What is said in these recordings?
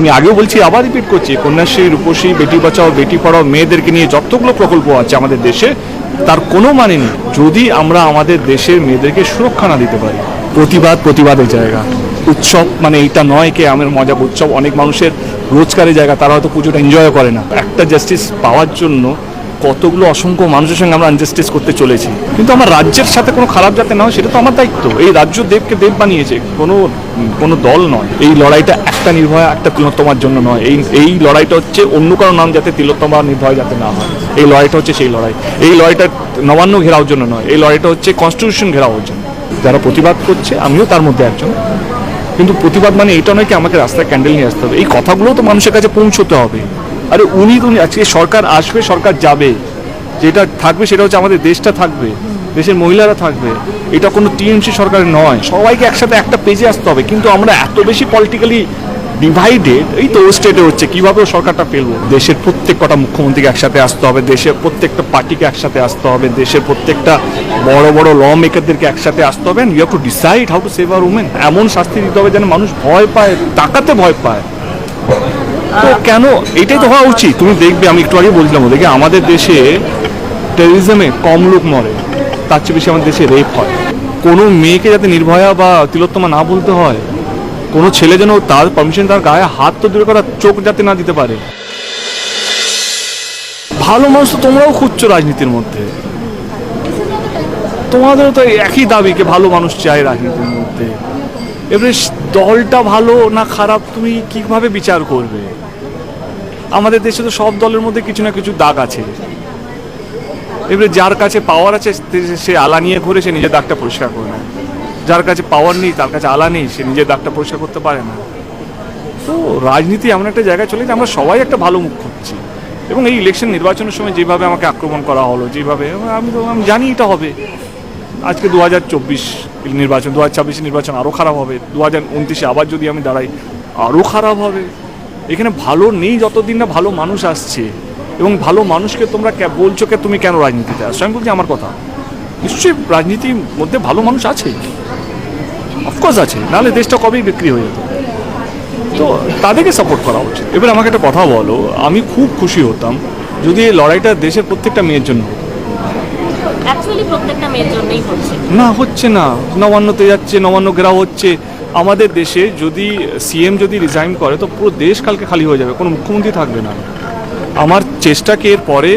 আমি আগেও বলছি, আবার রিপিট করছি, কন্যাশ্রী, রূপশ্রী, বেটি বাঁচাও, বেটি পড়াও মেয়েদেরকে নিয়ে যতগুলো প্রকল্প আছে আমাদের দেশে, তার কোনো মানে নেই, যদি আমরা আমাদের দেশের মেয়েদেরকে সুরক্ষা না দিতে পারি। প্রতিবাদ প্রতিবাদের জায়গা। উৎসব মানে এইটা নয় কে, আমের মজা উৎসব, অনেক মানুষের রোজগারের জায়গা, তারা হয়তো পুজোটা এনজয় করে না। একটা জাস্টিস পাওয়ার জন্য কতগুলো অসংখ্য মানুষের সঙ্গে আমরা আনজাস্টিস করতে চলেছি। কিন্তু আমার রাজ্যের সাথে কোনো খারাপ যাতে না হয়, সেটা তো আমার দায়িত্ব। এই রাজ্য দেবকে দেব বানিয়েছে, কোনো কোনো দল নয়। এই লড়াইটা একটা নির্ভয়া, একটা তিলোত্তমার জন্য নয়। এই এই লড়াইটা হচ্ছে অন্য কারও নাম যাতে তিলোত্তমা নির্ভয় যাতে না হয়। এই লড়াইটা হচ্ছে সেই লড়াই। এই লড়াইটা নবান্ন ঘেরাওর জন্য নয়। এই লড়াইটা হচ্ছে কনস্টিটিউশন ঘেরাওয়ার জন্য। যারা প্রতিবাদ করছে, আমিও তার মধ্যে একজন। কিন্তু প্রতিবাদ মানে এটা নয় কি আমাকে রাস্তায় ক্যান্ডেল নিয়ে আসতে হবে। এই কথাগুলো তো মানুষের কাছে পৌঁছতে হবে। আরে উনি তো আজকে সরকার আসবে, সরকার যাবে। যেটা থাকবে সেটা হচ্ছে আমাদের দেশটা থাকবে, দেশের মহিলারা থাকবে। এটা কোনো টিএমসি সরকারের নয়। সবাইকে একসাথে একটা পেজে আসতে হবে। কিন্তু আমরা এত বেশি পলিটিক্যালি ডিভাইডেড এই তো স্টেটে হচ্ছে, কীভাবে সরকারটা ফেলব? দেশের প্রত্যেক কটা মুখ্যমন্ত্রীকে একসাথে আসতে হবে, দেশের প্রত্যেকটা পার্টিকে একসাথে আসতে হবে, দেশের প্রত্যেকটা বড় বড় ল মেকারদেরকে একসাথে আসতে হবে you have to decide how to save our women এমন শাস্তি দিতে হবে যেন মানুষ ভয় পায়, তাকাতে ভয় পায়। তো কেন? এটাই তো হওয়া উচিত। তুমি দেখবে আমি একটু আগে বলছিলাম ওদেরকে আমাদের দেশে টেরিজমে কম লোক মরে তার চেয়ে বেশি আমাদের দেশে রেপ হয়। কোনো মেয়েকে যাতে নির্ভয়া বা তিলোত্তমা না বলতে হয় কোনো ছেলে যেন তার পারমিশন তার গায়ে হাত তো দূরে করা চোখ যাতে না দিতে পারে। ভালো মানুষ তো তোমরাও খুঁজছো রাজনীতির মধ্যে। তোমাদেরও তো একই দাবি দাবিকে ভালো মানুষ চাই রাজনীতির মধ্যে। এবারে দলটা ভালো না খারাপ তুমি কীভাবে বিচার করবে? আমাদের দেশে তো সব দলের মধ্যে কিছু না কিছু দাগ আছে। এবারে যার কাছে পাওয়ার আছে, সে- আলা নিয়ে ঘুরে সে নিজের দাগটা পরিষ্কার করে নেয়। যার কাছে পাওয়ার নেই, তার কাছে আলা নেই, সে নিজের দাগটা পরিষ্কার করতে পারে না। তো রাজনীতি এমন একটা জায়গায় চলে যে আমরা সবাই একটা ভালো মুখ খুঁজছি। এবং এই ইলেকশন নির্বাচনের সময় যেভাবে আমাকে আক্রমণ করা হলো, যেভাবে আমি তো আমি জানি এটা হবে। আজকে দু হাজার চব্বিশ নির্বাচন দু হাজার ছাব্বিশ নির্বাচন আরও খারাপ হবে। দু হাজার উনত্রিশে আবার যদি আমি দাঁড়াই আরও খারাপ হবে। এখানে ভালো নেই যতদিন না ভালো মানুষ আসছে। এবং ভালো মানুষকে তোমরা কে- বলছো কে তুমি কেন রাজনীতিতে আসছো? আমি বলছি আমার কথা। নিশ্চয়ই রাজনীতির মধ্যে ভালো মানুষ আছে। অফকোর্স আছে। নাহলে দেশটা কবেই বিক্রি হয়ে যেত? তো তাদেরকে সাপোর্ট করা উচিত। এবার আমাকে একটা কথা বলো। আমি খুব খুশি হতাম যদি এই লড়াইটা দেশের প্রত্যেকটা মেয়ের জন্য না হচ্ছে না। নবান্নতে যাচ্ছে নবান্ন ঘেরাও হচ্ছে। আমাদের দেশে যদি সিএম যদি রিজাইন করে, তো পুরো দেশ কালকে খালি হয়ে যাবে, কোনো মুখ্যমন্ত্রী থাকবে না। আমার চেষ্টাকে এর পরে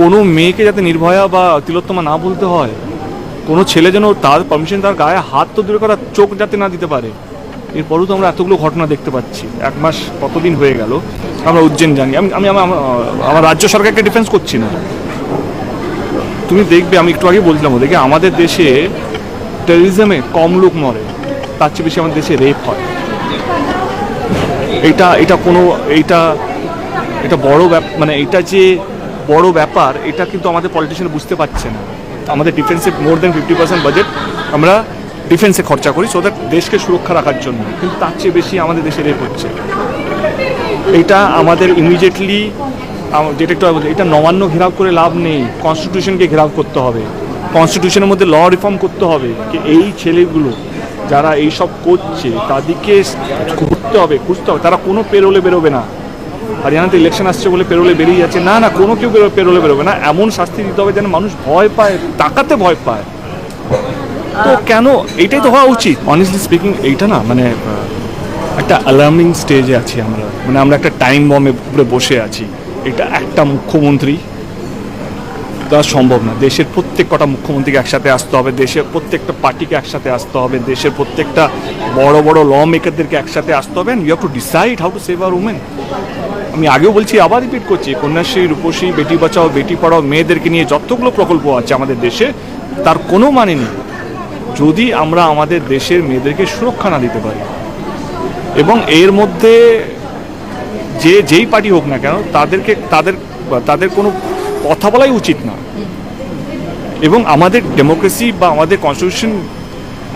কোনো মেয়েকে যাতে নির্ভয়া বা তিলোত্তমা না বলতে হয়, কোনো ছেলে যেন তার পারমিশন তার গায়ে হাত তো দূরে করা চোখ যাতে না দিতে পারে, এরপরেও তো আমরা এতগুলো ঘটনা দেখতে পাচ্ছি। এক মাস কতদিন হয়ে গেল, আমরা উজ্জৈন জানি। আমি আমি আমার আমার রাজ্য সরকারকে ডিফেন্স করছি না। তুমি দেখবে, আমি একটু আগে বলছিলাম ওদেরকে, আমাদের দেশে টেরিজমে কম লোক মরে। তার চেয়ে বেশি আমাদের দেশে রেপ হয়। এটা এটা কোনো, এইটা, এটা বড় মানে এটা যে বড় ব্যাপার, এটা কিন্তু আমাদের পলিটিশিয়ান বুঝতে পারছে না। আমাদের ডিফেন্সে more than fifty percent budget আমরা ডিফেন্সে খরচা করি সো দ্যাট দেশকে সুরক্ষা রাখার জন্য। কিন্তু তার চেয়ে বেশি আমাদের দেশে রেপ হচ্ছে। এটা আমাদের ইমিডিয়েটলি যেটা একটু এটা নবান্ন ঘেরাও করে লাভ নেই। কনস্টিটিউশনকে ঘেরাও করতে হবে। কনস্টিটিউশনের মধ্যে ল রিফর্ম করতে হবে। কি এই ছেলেগুলো যারা এই সব করছে, তাদেরকে খুঁজতে হবে খুঁজতে হবে। তারা কোনো পেরোলে বেরোবে না। হরিয়ানাতে ইলেকশন আসছে বলে পেরোলে বেরিয়ে যাচ্ছে। না না, কোনো কেউ পেরোলে বেরোবে না। এমন শাস্তি দিতে হবে যেন মানুষ ভয় পায়, তাকাতে ভয় পায়। তো কেন? এইটাই তো হওয়া উচিত। অনেস্টলি স্পিকিং এইটা না মানে একটা অ্যালার্মিং স্টেজে আছি আমরা। মানে আমরা একটা টাইম বমে উপরে বসে আছি। এটা একটা মুখ্যমন্ত্রী তা সম্ভব না। দেশের প্রত্যেক কটা মুখ্যমন্ত্রীকে একসাথে আসতে হবে, দেশের প্রত্যেকটা পার্টিকে একসাথে আসতে হবে, দেশের প্রত্যেকটা বড় বড় ল মেকারদেরকে একসাথে আসতে হবে you have to decide how to save our women আমি আগেও বলছি, আবার রিপিট করছি, কন্যাশ্রী রূপশ্রী বেটি বাঁচাও, বেটি পড়াও, মেয়েদেরকে নিয়ে যতগুলো প্রকল্প আছে আমাদের দেশে, তার কোনো মানে নেই। যদি আমরা আমাদের দেশের মেয়েদেরকে সুরক্ষা না দিতে পারি, এবং এর মধ্যে যে যেই পার্টি হোক না কেন, তাদেরকে, তাদের তাদের কোনো কথা বলাই উচিত না এবং আমাদের ডেমোক্রেসি বা আমাদের কনস্টিটিউশন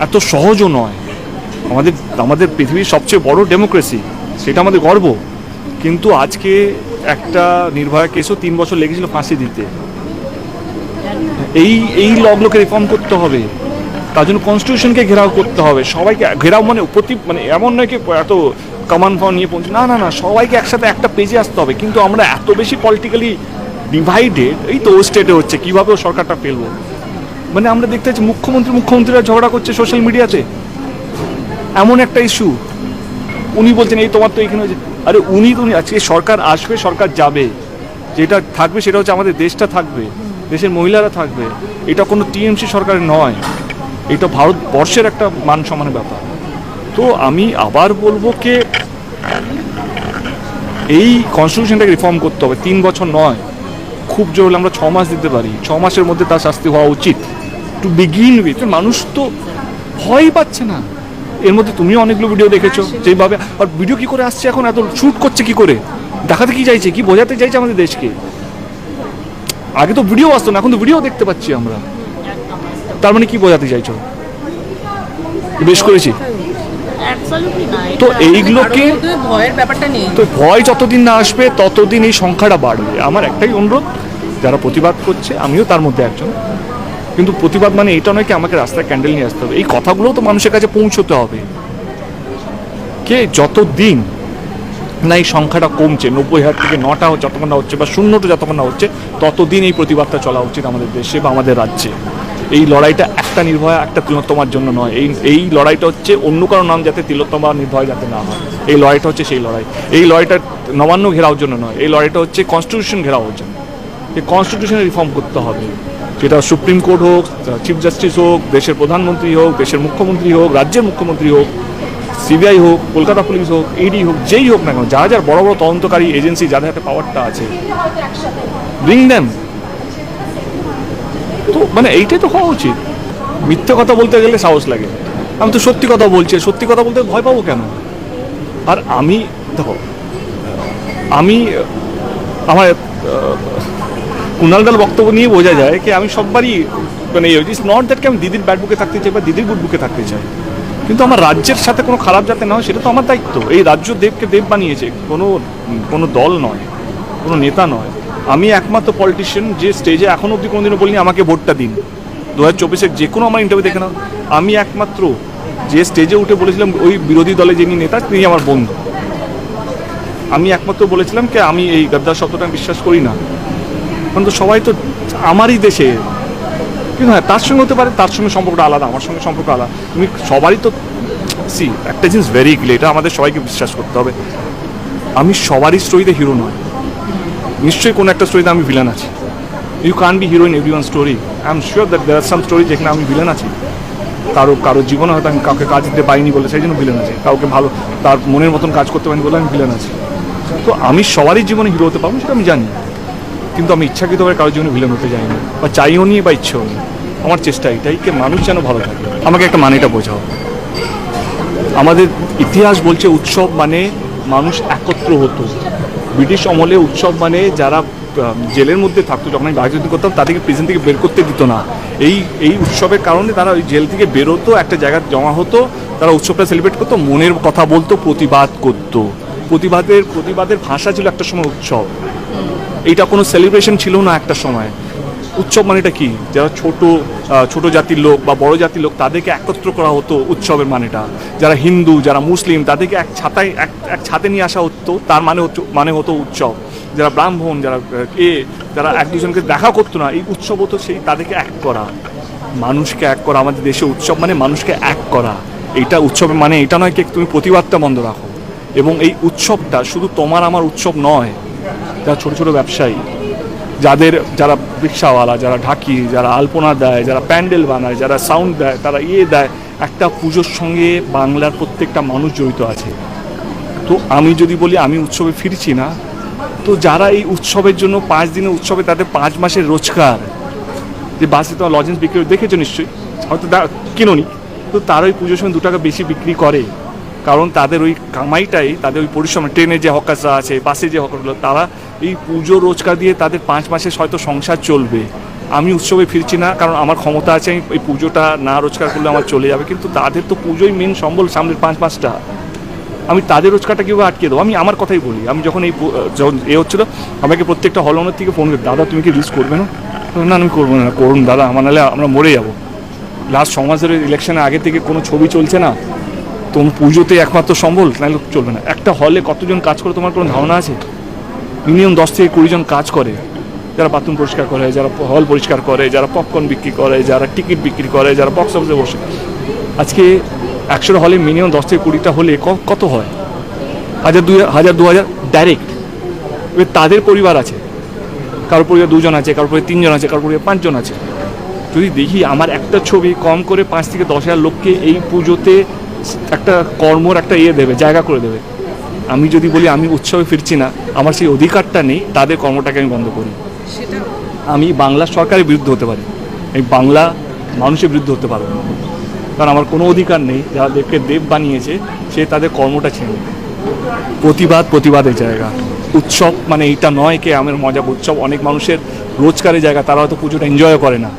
এত সহজও নয়। আমাদের আমাদের পৃথিবীর সবচেয়ে বড় ডেমোক্রেসি সেটা আমাদের গর্ব। কিন্তু আজকে একটা নির্ভয়া কেসও তিন বছর লেগেছিল ফাঁসি দিতে। এই এই লগুলোকে রিফর্ম করতে হবে। তার জন্য কনস্টিটিউশনকে ঘেরাও করতে হবে। সবাইকে ঘেরাও মানে প্রতি মানে এমন নয় কি এত কামান ফাওয়া নিয়ে পৌঁছে না না না, সবাইকে একসাথে একটা পেজে আসতে হবে। কিন্তু আমরা এত বেশি পলিটিক্যালি ডিভাইডেড এই তো স্টেটে হচ্ছে, কীভাবে ও সরকারটা ফেলব মানে আমরা দেখতে পাচ্ছি মুখ্যমন্ত্রী, মুখ্যমন্ত্রীরা ঝগড়া করছে সোশ্যাল মিডিয়াতে এমন একটা ইস্যু উনি বলছেন, এই তোমার তো এখানে হয়েছে। আরে উনি তো উনি, আজকে সরকার আসবে, সরকার যাবে। যেটা থাকবে সেটা হচ্ছে আমাদের দেশটা থাকবে, দেশের মহিলারা থাকবে। এটা কোনো টিএমসি সরকারের নয়। এটা ভারতবর্ষের একটা মান সম্মানের ব্যাপার। তো আমি আবার বলব কে, এই কনস্টিটিউশনটাকে রিফর্ম করতে হবে। তিন বছর নয়। খুব জোর হলে আমরা ছ মাস দিতে পারি। ছ মাসের মধ্যে তার শাস্তি হওয়া উচিত। টু বিগিন উইথ মানুষ তো ভয় পাচ্ছে না। এর মধ্যে তুমিও অনেকগুলো ভিডিও দেখেছ যেভাবে আর ভিডিও কি করে আসছে এখন? এত শুট করছে কি করে? দেখাতে কি চাইছে? কি বোঝাতে চাইছে আমাদের দেশকে? আগে তো ভিডিও আসতো না এখন তো ভিডিও দেখতে পাচ্ছি আমরা। তার মানে কি বোঝাতে চাইছো? বেশ করেছি। তো এইগুলোকে ভয়ের ব্যাপারটা নেই। তো ভয় যতদিন না আসবে ততদিন এই সংখ্যাটা বাড়বে। আমার একটাই অনুরোধ যারা প্রতিবাদ করছে আমিও তার মধ্যে একজন। কিন্তু প্রতিবাদ মানে এটা নয় কি আমাকে রাস্তায় ক্যান্ডেল নিয়ে আসতে হবে। এই কথাগুলোও তো মানুষের কাছে পৌঁছতে হবে। কে যতদিন না এই সংখ্যাটা কমছে নব্বই হাজার থেকে নটা যতক্ষণ না হচ্ছে বা শূন্যটা যতক্ষণ না হচ্ছে ততদিন এই প্রতিবাদটা চলা উচিত আমাদের দেশে বা আমাদের রাজ্যে। এই লড়াইটা একটা নির্ভয়া একটা তিলোত্তমার জন্য নয়। এই এই লড়াইটা হচ্ছে অন্য কারও নাম যাতে তিলোত্তমা নির্ভয় যাতে না হয়। এই লড়াইটা হচ্ছে সেই লড়াই। এই লড়াইটা নবান্ন ঘেরাওর জন্য নয়। এই লড়াইটা হচ্ছে কনস্টিটিউশন ঘেরাওর জন্য। এই কনস্টিটিউশনে রিফর্ম করতে হবে। সেটা সুপ্রিম কোর্ট হোক চিফ জাস্টিস হোক, দেশের প্রধানমন্ত্রী হোক, দেশের মুখ্যমন্ত্রী হোক, রাজ্যের মুখ্যমন্ত্রী হোক সিবিআই হোক, কলকাতা পুলিশ হোক ইডি হোক, যেই হোক না কেন, যারা যার বড় বড় তদন্তকারী এজেন্সি যাদের হাতে পাওয়ারটা আছে ব্রিং দেম তো মানে এইটাই তো হওয়া উচিত। মিথ্যে কথা বলতে গেলে সাহস লাগে। আমি তো সত্যি কথা বলছি সত্যি কথা বলতে ভয় পাবো কেন? আর আমি, দেখো, আমি, আমার কুণালদাল বক্তব্য নিয়ে বোঝা যায় কি আমি সববারই মানে ইটস নট দ্যাট কি আমি দিদির ব্যাড বুকে থাকতে চাই বা দিদির গুড বুকে থাকতে চাই। কিন্তু আমার রাজ্যের সাথে কোনো খারাপ যাতে না হয়, সেটা তো আমার দায়িত্ব। এই রাজ্য দেবকে দেব বানিয়েছে, কোনো কোনো দল নয়, কোনো নেতা নয়। আমি একমাত্র পলিটিশিয়ান যে স্টেজে এখনও অবধি কোনোদিনও বলিনি, আমাকে ভোটটা দিন। দু হাজার চব্বিশের যে কোনো আমার ইন্টারভিউ দেখে নাও। আমি একমাত্র যে স্টেজে উঠে বলেছিলাম, ওই বিরোধী দলে যিনি নেতা, তিনি আমার বন্ধু। আমি একমাত্র বলেছিলাম কি, আমি এই গদ্দার শব্দটা আমি বিশ্বাস করি না। কারণ তো সবাই তো আমারই দেশে। কিন্তু হ্যাঁ তার সঙ্গে হতে পারে, তার সঙ্গে সম্পর্কটা আলাদা, আমার সঙ্গে সম্পর্ক আলাদা। তুমি সবারই তো সি একটা জিনিস ভেরি ক্লিয়ার এটা আমাদের সবাইকে বিশ্বাস করতে হবে। আমি সবারই স্টোরিতে হিরো নয়। নিশ্চয়ই কোনো একটা স্টোরিতে আমি ভিলেন আছি। You can be hero in every one story I am sure that there some story যেখানে আমি ভিলেন আছি। কারও কারও জীবনে হয়তো আমি কাউকে কাজ দিতে পারিনি বলে, সেই জন্য ভিলেন আছে। কাউকে ভালো তার মনের মতন কাজ করতে পারিনি বলে আমি ভিলেন আছি। তো আমি সবারই জীবনে হিরো হতে পারব সেটা আমি জানি। কিন্তু আমি ইচ্ছাকৃতভাবে কারোর জীবনে ভিলেন হতে চাইনি বা চাইও নি বা ইচ্ছেও নি। আমার চেষ্টা এটাই যে মানুষ যেন ভালো থাকে। আমাকে একটা মানেটা বোঝাও। আমাদের ইতিহাস বলছে, উৎসব মানে মানুষ একত্র হতো। ব্রিটিশ আমলে উৎসব মানে যারা জেলের মধ্যে থাকতো, যখন আমি রাজনীতি করতাম, তাদেরকে প্রিজন থেকে বের করতে দিত না। এই এই উৎসবের কারণে তারা ওই জেল থেকে বেরোতো, একটা জায়গায় জমা হতো, তারা উৎসবটা সেলিব্রেট করতো, মনের কথা বলতো, প্রতিবাদ করতো। প্রতিবাদের প্রতিবাদের ভাষা ছিল একটা সময় উৎসব। এইটা কোনো সেলিব্রেশন ছিল না একটা সময়। উৎসব মানেটা কি? যারা ছোট ছোট জাতির লোক বা বড় জাতির লোক, তাদেরকে একত্র করা হতো উৎসবের মানেটা। যারা হিন্দু, যারা মুসলিম, তাদেরকে এক ছাতায়, এক এক ছাতে নিয়ে আসা হতো, তার মানে হচ্ছে মানে হতো উৎসব। যারা ব্রাহ্মণ, যারা এ যারা এক দুজনকে দেখা করতো না, এই উৎসব হতো সেই তাদেরকে এক করা। মানুষকে এক করা, আমাদের দেশে উৎসব মানে মানুষকে এক করা। এইটা উৎসবের মানে এটা নয় কি, তুমি প্রতিবাদটা বন্ধ রাখো। এবং এই উৎসবটা শুধু তোমার আমার উৎসব নয়, যারা ছোট ছোট ব্যবসায়ী, যাদের যারা রিক্সাওয়ালা, যারা ঢাকি, যারা আলপনা দেয়, যারা প্যান্ডেল বানায়, যারা সাউন্ড দেয়, তারা ইয়ে দেয়, একটা পুজোর সঙ্গে বাংলার প্রত্যেকটা মানুষ জড়িত আছে। তো আমি যদি বলি, আমি উৎসবে ফিরছি না তো যারা এই উৎসবের জন্য পাঁচ দিনের উৎসবে তাদের পাঁচ মাসের রোজগার, যে বাসে তোমার লজেন্স বিক্রি দেখেছ নিশ্চয়ই? হয়তো কিনোনি। তো তারা ওই পুজোর সময় দু টাকা বেশি বিক্রি করে। কারণ তাদের ওই কামাইটাই, তাদের ওই পরিশ্রম ট্রেনে যে হকাসরা আছে বাসে যে হকারগুলো, তারা এই পুজো রোজগার দিয়ে তাদের পাঁচ মাসের হয়তো সংসার চলবে। আমি উৎসবে ফিরছি না, কারণ আমার ক্ষমতা আছে, আমি এই পুজোটা না রোজগার করলে আমার চলে যাবে। কিন্তু তাদের তো পুজোই মেন সম্বল সামনের পাঁচ মাসটা। আমি তাদের রোজগারটা কীভাবে আটকে দেবো? আমি আমার কথাই বলি। আমি যখন এই যখন এ হচ্ছিল, আমাকে প্রত্যেকটা হল ওনার থেকে ফোন করে, দাদা, তুমি কি রিলিজ করবে না? না, আমি করব না, করুন, দাদা, আমার নাহলে আমরা মরে যাব। লাস্ট সমাজের ইলেকশনের আগে থেকে কোনো ছবি চলছে না? তোমার পুজোতে একমাত্র সম্বল, নাহলে চলবে না। একটা হলে কতজন কাজ করে, তোমার কোনো ধারণা আছে? মিনিমাম দশ থেকে কুড়ি জন কাজ করে। যারা বাথরুম পরিষ্কার করে, যারা হল পরিষ্কার করে, যারা পপকর্ন বিক্রি করে, যারা টিকিট বিক্রি করে, যারা বক্স অফিসে বসে। আজকে একশোটা হলে মিনিমাম দশ থেকে কুড়িটা হলে ক- কত হয়? হাজার দুই হাজার দু হাজার ডাইরেক্ট এবার তাদের পরিবার আছে। কারোর পরিবার দুজন আছে কারোর পরিবার তিনজন আছে কারোর পরিবার পাঁচজন আছে। যদি দেখি আমার একটা ছবি কম করে পাঁচ থেকে দশ হাজার লোককে এই পুজোতে একটা কর্মর একটা ইয়ে দেবে জায়গা করে দেবে। আমি যদি বলি আমি উৎসবে ফিরছি না আমার সেই অধিকারটা নেই তাদের কর্মটাকে আমি বন্ধ করি। সেটা আমি বাংলা সরকারের বিরুদ্ধে হতে পারি। আমি বাংলা মানুষের বিরুদ্ধে হতে পারব না। কারণ আমার কোনো অধিকার নেই, যারা দেবকে দেব বানিয়েছে, সে তাদের কর্মটা ছেড়ে প্রতিবাদ প্রতিবাদের জায়গা। উৎসব মানে এইটা নয় কে, আমের মজা উৎসব। অনেক মানুষের রোজগারের জায়গা, তারা হয়তো পুজোটা এনজয় করে না।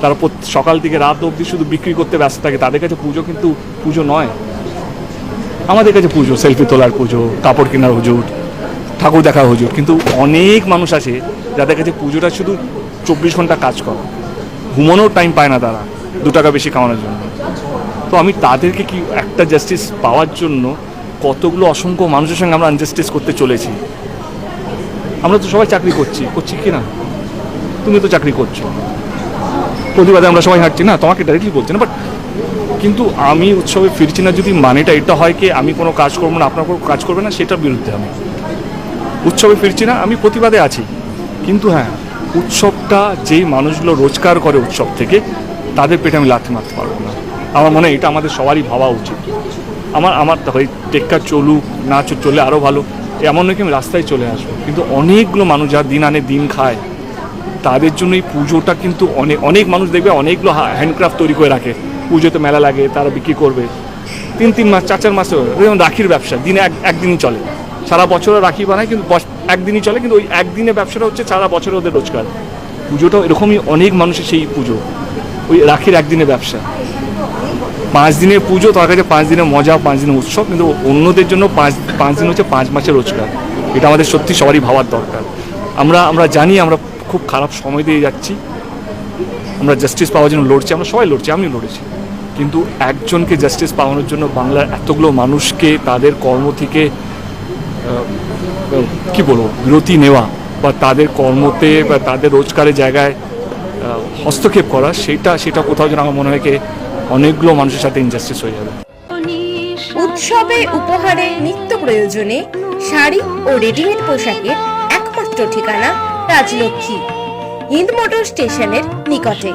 তারা সকাল থেকে রাত অবধি শুধু বিক্রি করতে ব্যস্ত থাকে। তাদের কাছে পুজো কিন্তু পুজো নয়। আমাদের কাছে পুজো সেলফি তোলার পুজো, কাপড় কেনার হুজুর, ঠাকুর দেখার হুজুর। কিন্তু অনেক মানুষ আছে যাদের কাছে পুজোটা শুধু চব্বিশ ঘণ্টা কাজ করে। ঘুমানোর টাইম পায় না তারা। দু টাকা বেশি কামানোর জন্য। তো আমি তাদেরকে কি একটা জাস্টিস পাওয়ার জন্য কতগুলো অসংখ্য মানুষের সঙ্গে আমরা আনজাস্টিস করতে চলেছি? আমরা তো সবাই চাকরি করছি। করছি কি না? তুমি তো চাকরি করছ। প্রতিবাদে আমরা সবাই হাঁটছি। না, তোমাকে ডাইরেক্টলি বলছি না বাট কিন্তু আমি উৎসবে ফিরছি না যদি মানেটা এটা হয় কি আমি কোনো কাজ করব না, আপনার কোনো কাজ করবে না, সেটার বিরুদ্ধে আমি। উৎসবে ফিরছি না, আমি প্রতিবাদে আছি। কিন্তু হ্যাঁ উৎসবটা যেই মানুষগুলো রোজগার করে উৎসব থেকে তাদের পেটে আমি লাথি মারতে পারব না। আমার মনে হয় এটা আমাদের সবারই ভাবা উচিত। আমার আমার দেখো টেক্কা চলুক, না চলে আরও ভালো। এমন নয় কি আমি রাস্তায় চলে আসব। কিন্তু অনেকগুলো মানুষ যারা দিন আনে দিন খায়, তাদের জন্য এই পুজোটা কিন্তু অনেক অনেক মানুষ দেখবে, অনেকগুলো হ্যান্ডক্রাফট তৈরি করে রাখে। পুজোতে মেলা লাগে, তারা বিক্রি করবে। তিন তিন মাস, চার চার মাস যেমন রাখির ব্যবসা, দিনে এক, একদিনই চলে। সারা বছর রাখি বানায়, কিন্তু একদিনই চলে, কিন্তু ওই একদিনে ব্যবসাটা হচ্ছে সারা বছর ওদের রোজগার। পুজোটাও এরকমই অনেক মানুষের সেই পুজো। ওই রাখির একদিনে ব্যবসা। পাঁচ দিনের পুজো তার কাছে পাঁচ দিনের মজা, পাঁচ দিনের উৎসব, কিন্তু অন্যদের জন্য পাঁচ পাঁচ দিন হচ্ছে পাঁচ মাসের রোজগার। এটা আমাদের সত্যি সবারই ভাবার দরকার। আমরা আমরা জানি আমরা খুব খারাপ সময় দিয়ে যাচ্ছি। আমরা জাস্টিস পাওয়ার জন্য লড়ছি, আমরা সবাই লড়ছি, আমিও লড়েছি। কিন্তু একজনকে জাস্টিস পাওয়ানোর জন্য বাংলার এতগুলো মানুষকে তাদের কর্ম থেকে কি বলব, বিরতি নেওয়া বা তাদের কর্মতে বা তাদের রোজগারের জায়গায় হস্তক্ষেপ করা, সেটা সেটা কোথাও যেন আমার মনে হয় অনেকগুলো মানুষের সাথে ইনজাস্টিস হয়ে যাবে। উৎসবে উপহারে নিত্য প্রয়োজনে শাড়ি ও রেডিমেড পোশাকের একমাত্র ঠিকানা রাজলক্ষ্মী, হিন্দ মোটর স্টেশনের নিকটে।